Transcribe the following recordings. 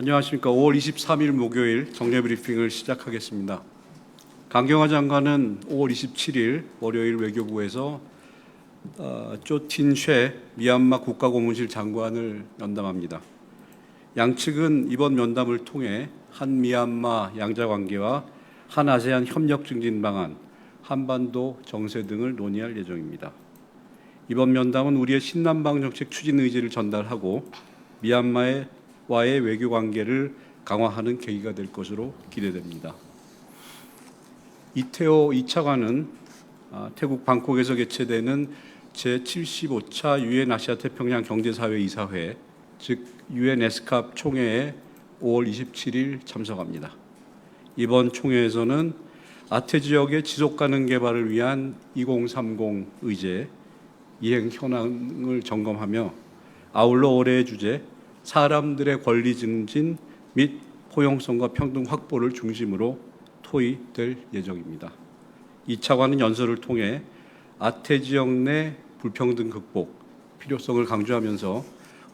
안녕하십니까. 5월 23일 목요일 정례 브리핑을 시작하겠습니다. 강경화 장관은 5월 27일 월요일 외교부에서 어, 쪼틴쉐 미얀마 국가고문실 장관을 면담합니다. 양측은 이번 면담을 통해 한 미얀마 양자 관계와 한 아세안 협력 증진 방안, 한반도 정세 등을 논의할 예정입니다. 이번 면담은 우리의 신남방 정책 추진 의지를 전달하고 미얀마의 와의 외교 관계를 강화하는 계기가 될 것으로 기대됩니다. 이태호 2차관은 아, 태국 방콕에서 개최되는 제75차 유엔 아시아 태평양 경제사회 이사회 즉 유엔 에스캅 총회에 5월 27일 참석합니다. 이번 총회에서는 아태 지역의 지속 가능 개발을 위한 2030 의제 이행 현황을 점검하며 아울러 올해의 주제 사람들의 권리 증진 및 포용성과 평등 확보를 중심으로 토의될 예정입니다. 이 차관은 연설을 통해 아태 지역 내 불평등 극복 필요성을 강조하면서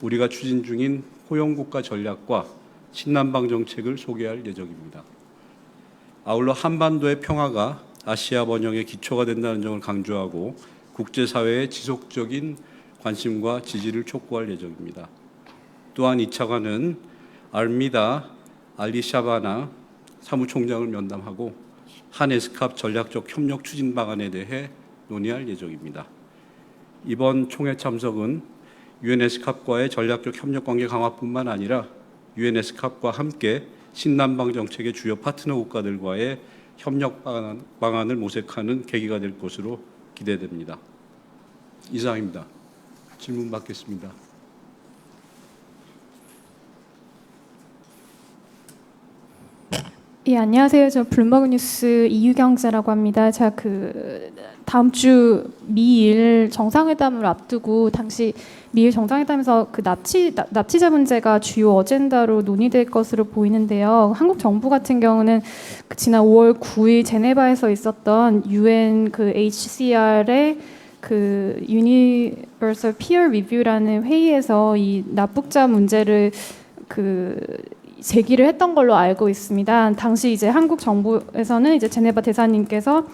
우리가 추진 중인 포용국가 전략과 신남방 정책을 소개할 예정입니다. 아울러 한반도의 평화가 아시아 번영의 기초가 된다는 점을 강조하고 국제사회의 지속적인 관심과 지지를 촉구할 예정입니다. 또한 이 차관은 알미다 알리샤바나 사무총장을 면담하고 한에스캅 전략적 협력 추진 방안에 대해 논의할 예정입니다. 이번 총회 참석은 유엔에스캅과의 전략적 협력 관계 강화뿐만 아니라 유엔에스캅과 함께 신남방 정책의 주요 파트너 국가들과의 협력 방안, 방안 을 모색하는 계기가 될 것으로 기대됩니다. 이상입니다. 질문 받겠습니다. 예, 안녕하세요. 저 블룸버그 뉴스 이유경 기자라고 합니다. 제가 그 다음 주 미일 정상회담을 앞두고 당시 미일 정상회담에서 그 납치 납- 납치자 문제가 주요 어젠다로 논의될 것으로 보이는데요. 한국 정부 같은 경우는 그 지난 5월 9일 제네바에서 있었던 UN 그 HCR의 그 Universal Peer Review라는 회의에서 이 납북자 문제를 그 제기를 했던 걸로 알고 있습니다. 당시 이제 한국 정부에서는 이제 제네바 대사님께서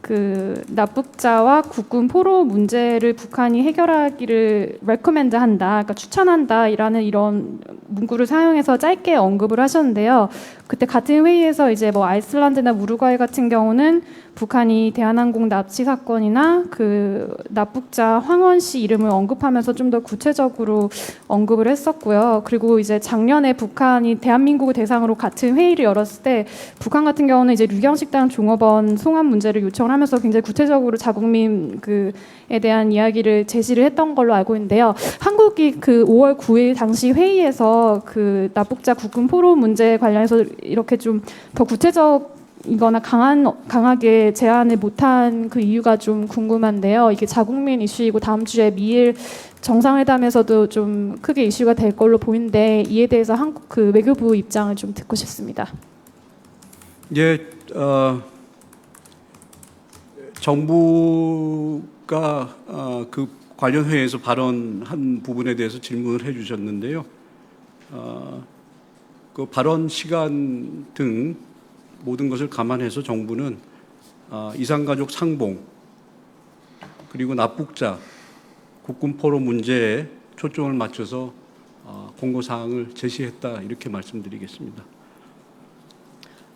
그 납북자와 국군 포로 문제를 북한이 해결하기를 레코멘드한다, 그러니까 추천한다라는 이런 문구를 사용해서 짧게 언급을 하셨는데요. 그때 같은 회의에서 이제 뭐 아이슬란드나 우루과이 같은 경우는 북한이 대한항공 납치 사건이나 그 납북자 황원 씨 이름을 언급하면서 좀 더 구체적으로 언급을 했었고요. 그리고 이제 작년에 북한이 대한민국을 대상으로 같은 회의를 열었을 때 북한 같은 경우는 이제 류경식당 종업원 송환 문제를 요청을 하면서 굉장히 구체적으로 자국민 그에 대한 이야기를 제시를 했던 걸로 알고 있는데요. 한국이 그 5월 9일 당시 회의에서 그 납북자 국군 포로 문제 관련해서 이렇게 좀 더 구체적 이거나 강한 강하게 제안을 못한 그 이유가 좀 궁금한데요. 이게 자국민 이슈이고 다음 주에 미일 정상회담에서도 좀 크게 이슈가 될 걸로 보이는데 이에 대해서 한국 그 외교부 입장을 좀 듣고 싶습니다. 예, 어, 정부가 어, 그 관련 회의에서 발언한 부분에 대해서 질문을 해주셨는데요. 어, 그 발언 시간 등 모든 것을 감안해서 정부는 어, 이산가족 상봉 그리고 납북자 국군 포로 문제에 초점을 맞춰서 어, 공고 사항을 제시했다 이렇게 말씀드리겠습니다.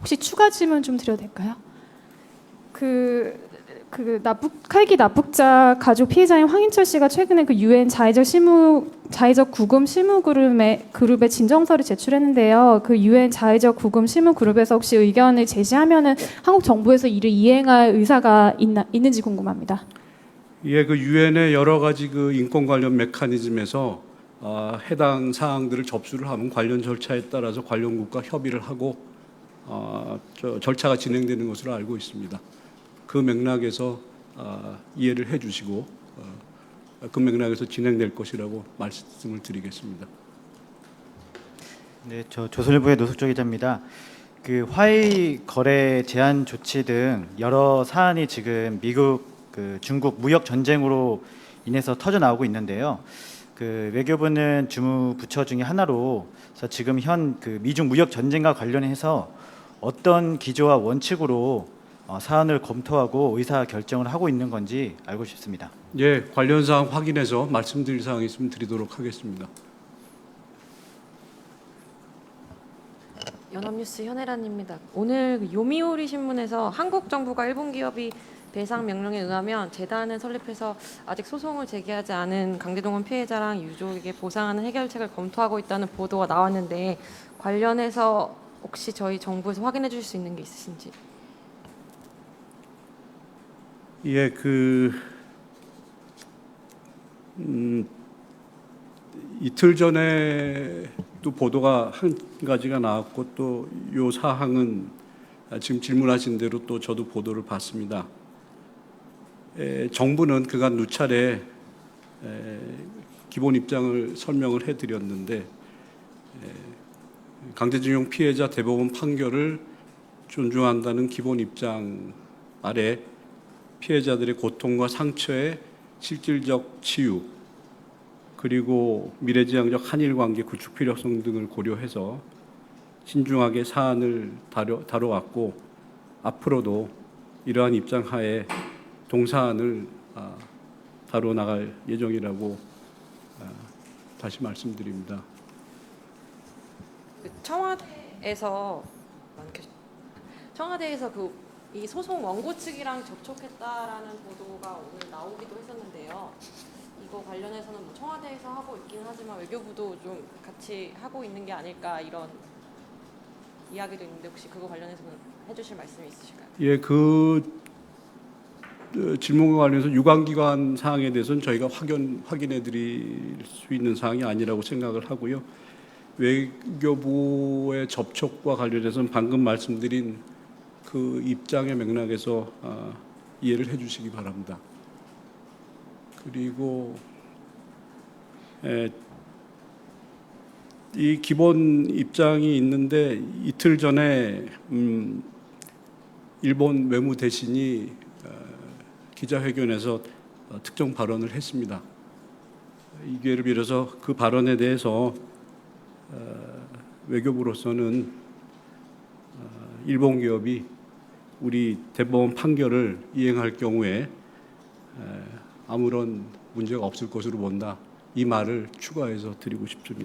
혹시 추가 질문 좀 드려도 될까요? 그, 그 납북 칼기 납북자 가족 피해자인 황인철 씨가 최근에 그 유엔 자의적 실무 자의적 구금 실무 그룹에 그룹에 진정서를 제출했는데요. 그 유엔 자의적 구금 실무 그룹에서 혹시 의견을 제시하면은 한국 정부에서 이를 이행할 의사가 있나 있는지 궁금합니다. 예, 그 유엔의 여러 가지 그 인권 관련 메커니즘에서 아, 해당 사항들을 접수를 하면 관련 절차에 따라서 관련국과 협의를 하고 아, 저, 절차가 진행되는 것으로 알고 있습니다. 그 맥락에서 아, 이해를 해주시고 어, 그 맥락에서 진행될 것이라고 말씀을 드리겠습니다. 네, 저 조선일보의 노숙조 기자입니다. 그 화해 거래 제한 조치 등 여러 사안이 지금 미국, 그 중국 무역 전쟁으로 인해서 터져 나오고 있는데요. 그 외교부는 주무 부처 중에 하나로 그래서 지금 현 그 미중 무역 전쟁과 관련해서 어떤 기조와 원칙으로 어, 사안을 검토하고 의사 결정을 하고 있는 건지 알고 싶습니다. 예, 관련 사항 확인해서 말씀드릴 사항 있으면 드리도록 하겠습니다. 연합뉴스 현혜란입니다. 오늘 그 요미우리 신문에서 한국 정부가 일본 기업이 배상 명령에 의하면 재단을 설립해서 아직 소송을 제기하지 않은 강제동원 피해자랑 유족에게 보상하는 해결책을 검토하고 있다는 보도가 나왔는데 관련해서 혹시 저희 정부에서 확인해 주실 수 있는 게 있으신지? 예, 그 음, 이틀 전에 또 보도가 한 가지가 나왔고 또 요 사항은 지금 질문하신 대로 또 저도 보도를 봤습니다. 에, 정부는 그간 누차례 에, 기본 입장을 설명을 해드렸는데 에, 강제징용 피해자 대법원 판결을 존중한다는 기본 입장 아래 피해자들의 고통과 상처의 실질적 치유 그리고 미래지향적 한일 관계 구축 필요성 등을 고려해서 신중하게 사안을 다뤄, 다뤄왔고 앞으로도 이러한 입장 하에 동사안을 아, 다뤄 나갈 예정이라고 아, 다시 말씀드립니다. 그 청와대에서 청와대에서 그 이 소송 원고 측이랑 접촉했다라는 보도가 오늘 나오기도 했었는데요. 이거 관련해서는 뭐 청와대에서 하고 있긴 하지만 외교부도 좀 같이 하고 있는 게 아닐까 이런 이야기도 있는데 혹시 그거 관련해서는 해주실 말씀이 있으실까요? 예, 그 어, 질문과 관련해서 유관기관 사항에 대해서는 저희가 확인 확인해 드릴 수 있는 사항이 아니라고 생각을 하고요. 외교부의 접촉과 관련해서는 방금 말씀드린 그 입장의 맥락에서 아, 이해를 해 주시기 바랍니다. 그리고 에, 이 기본 입장이 있는데 이틀 전에 음, 일본 외무 대신이 어, 기자회견에서 어, 특정 발언을 했습니다. 이 기회를 빌어서 그 발언에 대해서 어, 외교부로서는 어, 일본 기업이 우리 대법원 판결을 이행할 경우에 에, 아무런 문제가 없을 것으로 본다. 이 말을 추가해서 드리고 싶습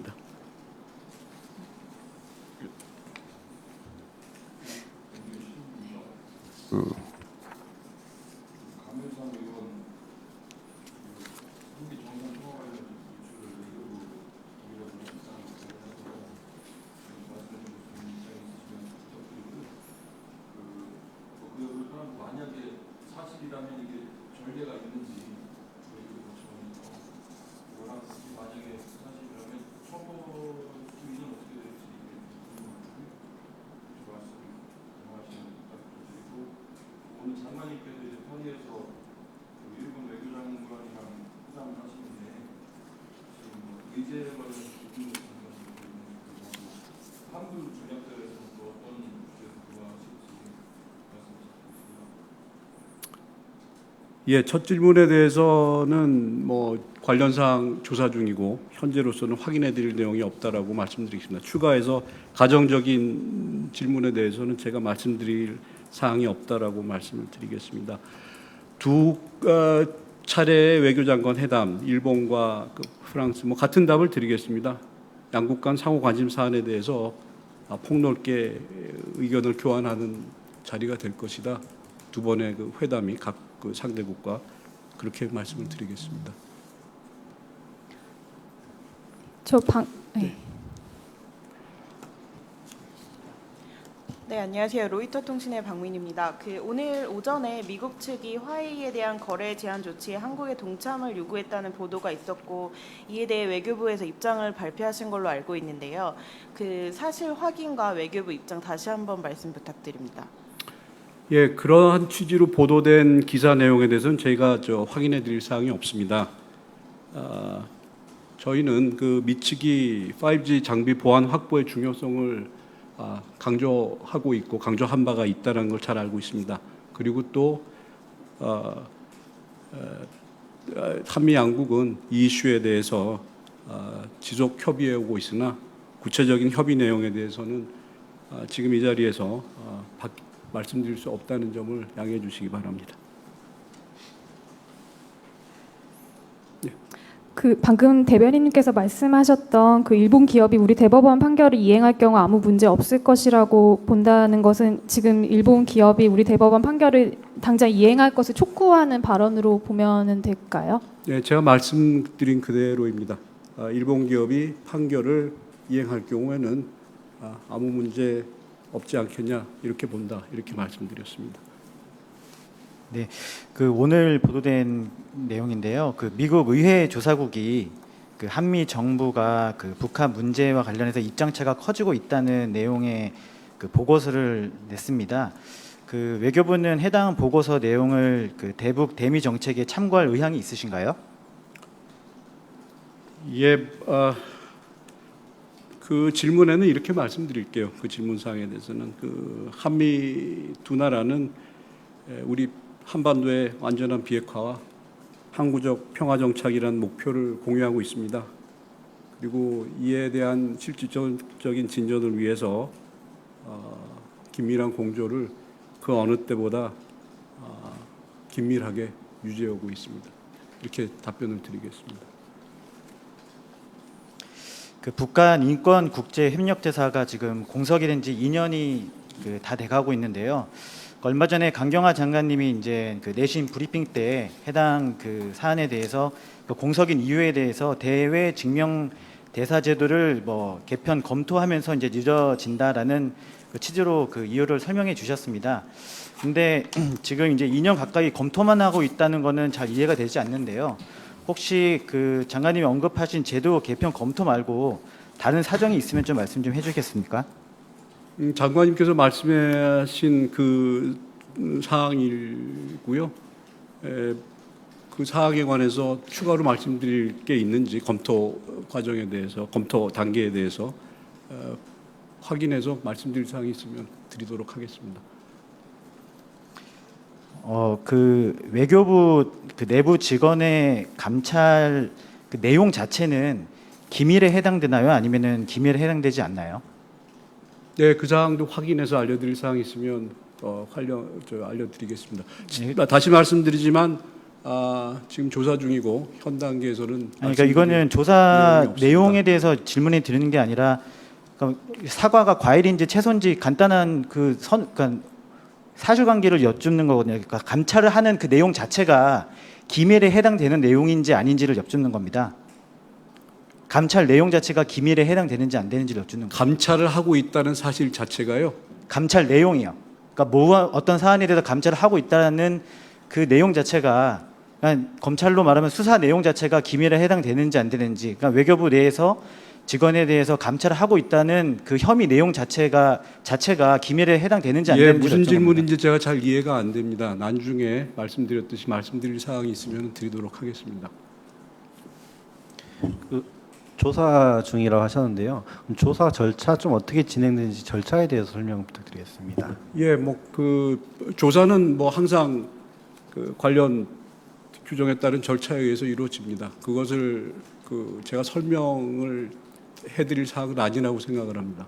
니다. 예, 첫 질문에 대해서는 뭐 관련 사항 조사 중이고 현재로서는 확인해 드릴 내용이 없다라고 말씀드리겠습니다. 추가해서 가정적인 질문에 대해서는 제가 말씀드릴 사항이 없다라고 말씀을 드리겠습니다. 두 어, 차례의 외교장관 회담, 일본과 그 프랑스 뭐 같은 답을 드리겠습니다. 양국 간 상호 관심 사안에 대해서 아, 폭넓게 의견을 교환하는 자리가 될 것이다. 두 번의 그 회담이 각 그 상대국과 그렇게 말씀을 드리겠습니다. 저 방, 네. 네, 안녕하세요. 로이터 통신의 박민입니다. 그 오늘 오전에 미국 측이 화웨이에 대한 거래 제한 조치에 한국의 동참을 요구했다는 보도가 있었고 이에 대해 외교부에서 입장을 발표하신 걸로 알고 있는데요. 그 사실 확인과 외교부 입장 다시 한번 말씀 부탁드립니다. 예, 그러한 취지로 보도된 기사 내용에 대해서는 저희가 저 확인해 드릴 사항이 없습니다. 아, 저희는 그 미측이 5G 장비 보안 확보의 중요성을 아, 강조하고 있고 강조한 바가 있다는 걸 잘 알고 있습니다. 그리고 또 어, 어, 한미 양국은 이 이슈에 대해서 어, 지속 협의해 오고 있으나 구체적인 협의 내용에 대해서는 어, 지금 이 자리에서 어, 바- 말씀드릴 수 없다는 점을 양해해 주시기 바랍니다. 그 방금 대변인님께서 말씀하셨던 그 일본 기업이 우리 대법원 판결을 이행할 경우 아무 문제 없을 것이라고 본다는 것은 지금 일본 기업이 우리 대법원 판결을 당장 이행할 것을 촉구하는 발언으로 보면은 될까요? 네, 제가 말씀드린 그대로입니다. 아, 일본 기업이 판결을 이행할 경우에는 아, 아무 문제 없지 않겠냐 이렇게 본다 이렇게 말씀드렸습니다. 그 오늘 보도된 내용인데요. 그 미국 의회 조사국이 그 한미 정부가 그 북한 문제와 관련해서 입장차가 커지고 있다는 내용의 그 보고서를 냈습니다. 그 외교부는 해당 보고서 내용을 그 대북 대미 정책에 참고할 의향이 있으신가요? 예, 아, 그 질문에는 이렇게 말씀드릴게요. 그 질문 사항에 대해서는 그 한미 두 나라는 에, 우리 한반도의 완전한 비핵화와 항구적 평화 정착이라는 목표를 공유하고 있습니다. 그리고 이에 대한 실질적인 진전을 위해서 어, 긴밀한 공조를 그 어느 때보다 어, 긴밀하게 유지하고 있습니다. 이렇게 답변을 드리겠습니다. 그 북한 인권 국제 협력 대사가 지금 공석이 된 지 2년이 그 다 돼가고 있는데요. 얼마 전에 강경화 장관님이 이제 그 내신 브리핑 때 해당 그 사안에 대해서 그 공석인 이유에 대해서 대외 증명 대사 제도를 뭐 개편 검토하면서 이제 늦어진다라는 그 취지로 그 이유를 설명해 주셨습니다. 근데 지금 이제 2년 가까이 검토만 하고 있다는 거는 잘 이해가 되지 않는데요. 혹시 그 장관님이 언급하신 제도 개편 검토 말고 다른 사정이 있으면 좀 말씀 좀 해주겠습니까? 음, 장관님께서 말씀하신 그 음, 사항이고요. 에, 그 사항에 관해서 추가로 말씀드릴 게 있는지 검토 과정에 대해서 검토 단계에 대해서 어, 확인해서 말씀드릴 사항이 있으면 드리도록 하겠습니다. 어 그 외교부 그 내부 직원의 감찰 그 내용 자체는 기밀에 해당되나요? 아니면은 기밀에 해당되지 않나요? 네, 그 사항도 확인해서 알려드릴 사항이 있으면 어, 관련 저 알려드리겠습니다. 지- 네. 다시 말씀드리지만 아, 지금 조사 중이고 현 단계에서는 아니, 그러니까 이거는 조사 내용이 없습니다. 내용에 대해서 질문이 드리는 게 아니라 그러니까 사과가 과일인지 채소인지 간단한 그 선, 그러니까 사실관계를 여쭙는 거거든요. 그러니까 감찰을 하는 그 내용 자체가 기밀에 해당되는 내용인지 아닌지를 여쭙는 겁니다. 감찰 내용 자체가 기밀에 해당되는지 안 되는지를 여쭙는 거예요. 감찰을 하고 있다는 사실 자체가요. 감찰 내용이요. 그러니까 뭐 어떤 사안에 대해서 감찰을 하고 있다는 그 내용 자체가 그러니까 검찰로 말하면 수사 내용 자체가 기밀에 해당되는지 안 되는지 그러니까 외교부 내에서 직원에 대해서 감찰을 하고 있다는 그 혐의 내용 자체가 자체가 기밀에 해당되는지 안 예, 되는지 무슨 질문인지 제가 잘 이해가 안 됩니다. 나중에 말씀드렸듯이 말씀드릴 사항이 있으면 드리도록 하겠습니다. 조사 중이라고 하셨는데요. 조사 절차 좀 어떻게 진행되는지 절차에 대해서 설명 부탁드리겠습니다. 예, 뭐 그 조사는 뭐 항상 그 관련 규정에 따른 절차에 의해서 이루어집니다. 그것을 그 제가 설명을 해드릴 사항은 아니라고 생각을 합니다.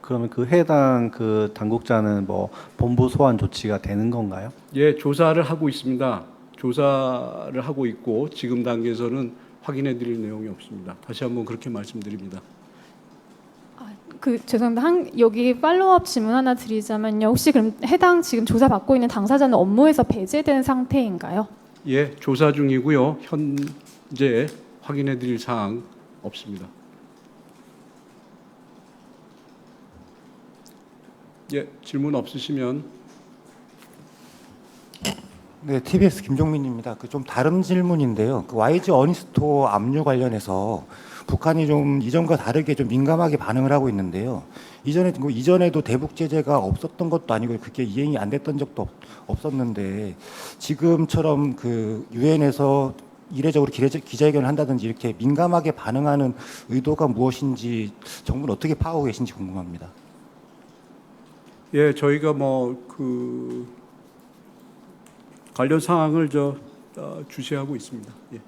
그러면 그 해당 그 당국자는 뭐 본부 소환 조치가 되는 건가요? 예, 조사를 하고 있습니다. 조사를 하고 있고 지금 단계에서는 확인해 드릴 내용이 없습니다. 다시 한번 그렇게 말씀드립니다. 그 죄송합니다. 한, 여기 팔로우업 질문 하나 드리자면요. 혹시 그럼 해당 지금 조사 받고 있는 당사자는 업무에서 배제된 상태인가요? 예, 조사 중이고요. 현재 확인해 드릴 사항 없습니다. 예, 질문 없으시면 네, TBS 김종민입니다. 그 좀 다른 질문인데요. 그 YG 어니스토 압류 관련해서 북한이 좀 이전과 다르게 좀 민감하게 반응을 하고 있는데요. 이전에 뭐 이전에도 대북 제재가 없었던 것도 아니고 그게 이행이 안 됐던 적도 없, 없었는데 지금처럼 그 유엔에서 이례적으로 기자- 기자회견을 한다든지 이렇게 민감하게 반응하는 의도가 무엇인지 정부는 어떻게 파악하고 계신지 궁금합니다. 예, 저희가 뭐그 관련 사항을 저 어, 주시하고 있습니다. 예.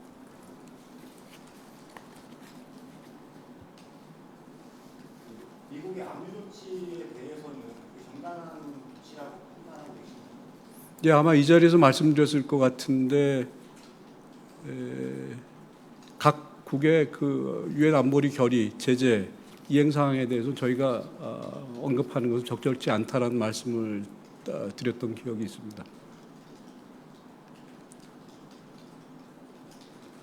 미국의 압류 조치에 대해서는 그 정당한 조치라고 판단하고 계십니까? 예, 아마 이 자리에서 말씀드렸을 것 같은데 에, 각 국의 그 유엔 안보리 결의 제재 이행 사항에 대해서 저희가 어, 언급하는 것은 적절치 않다라는 말씀을 어, 드렸던 기억이 있습니다.